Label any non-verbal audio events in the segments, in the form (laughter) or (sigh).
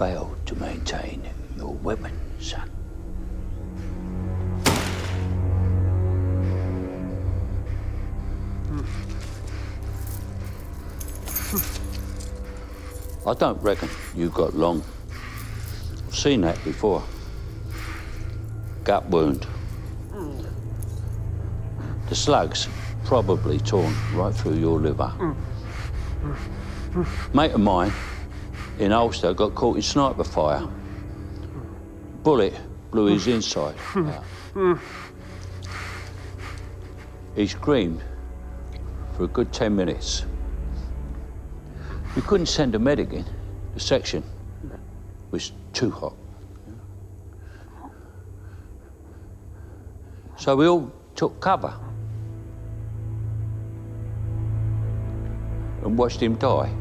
failed to maintain your weapon, son. I don't reckon you've got long. I've seen that before. Gut wound. The slugs probably torn right through your liver. Mate of mine in Ulster got caught in sniper fire. Bullet blew his inside out. (sighs) He screamed for a good 10 minutes. We couldn't send a medic in. The section was too hot. So we all took cover and watched him die.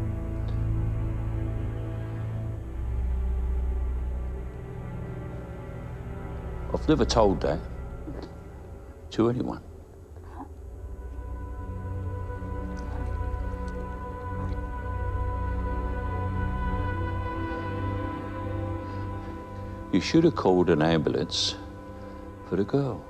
I've never told that to anyone. You should have called an ambulance for the girl.